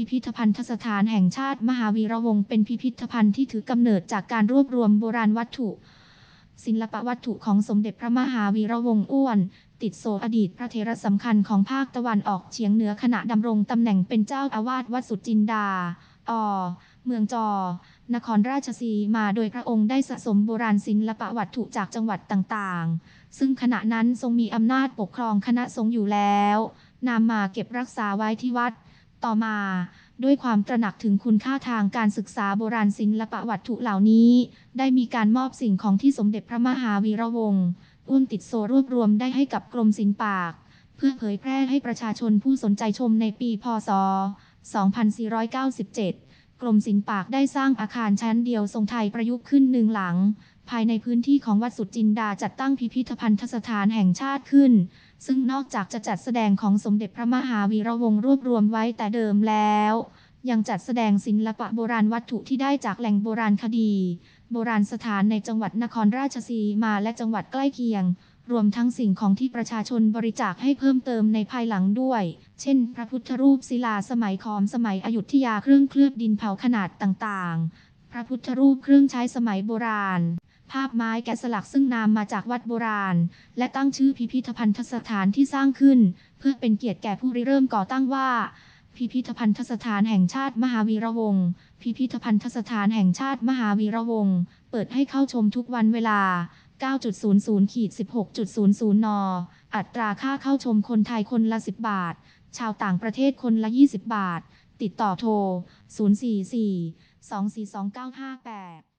พิพิธภัณฑสถานแห่งชาติมหาวีระวงศ์เป็นพิพิธภัณฑ์ที่ถือกำเนิดจากการรวบรวมโบราณวัตถุ ศิลปวัตถุของสมเด็จพระมหาวีระวงศ์อ้วน ติดโซอดีตพระเทระสำคัญของภาคตะวันออกเฉียงเหนือขณะดำรงตำแหน่งเป็นเจ้าอาวาสวัดสุจินดาอเมืองจอ นครราชสีมาโดยพระองค์ได้สะสมโบราณศิลปวัตถุจากจังหวัดต่างๆ ซึ่งขณะนั้นทรงมีอำนาจปกครองคณะสงฆ์อยู่แล้วนำมาเก็บรักษาไว้ที่วัด ต่อมา ด้วยความตระหนักถึงคุณค่าทางการศึกษาโบราณศิลปวัตถุเหล่านี้ ได้มีการมอบสิ่งของที่สมเด็จพระมหาวีระวงศ์อ้วนติดโซรวบรวมได้ให้กับกรมศิลปาก เพื่อเผยแพร่ให้ประชาชนผู้สนใจชมในปีพศ 2497 กรมศิลปากได้สร้างอาคารชั้นเดียวทรงไทยประยุกต์ขึ้นหนึ่งหลัง ภายในพื้นที่ของวัดสุจินดาจัดตั้งพิพิธภัณฑสถานแห่งชาติขึ้น ซึ่งนอกจากจะจัดแสดงของสมเด็จพระมหาวีระวงศ์รวบรวมไว้แต่เดิมแล้ว ยังจัดแสดงศิลปะโบราณวัตถุที่ได้จากแหล่งโบราณคดี โบราณสถานในจังหวัดนครราชสีมาและจังหวัดใกล้เคียง รวมทั้งสิ่งของที่ประชาชนบริจาคให้เพิ่มเติมในภายหลังด้วย เช่น พระพุทธรูปศิลาสมัยขอมสมัยอยุธยาเครื่องเคลือบดินเผาขนาดต่างๆ พระพุทธรูปเครื่องใช้สมัยโบราณ ภาพไม้แกะสลักซึ่งนำมาจากวัดโบราณ และตั้งชื่อพิพิธภัณฑสถานที่สร้างขึ้น เพื่อเป็นเกียรติแก่ผู้ริเริ่มก่อตั้งว่า พิพิธภัณฑสถานแห่งชาติมหาวีระวงศ์พิพิธภัณฑสถานแห่งชาติมหาวีระวงศ์เปิดให้เข้าชมทุกวันเวลา 9.00ขีด16.00 น อัตราค่าเข้าชมคนไทยคนละ 10 บาท ชาวต่างประเทศคนละ 20 บาท ติดต่อโทร 044 242 958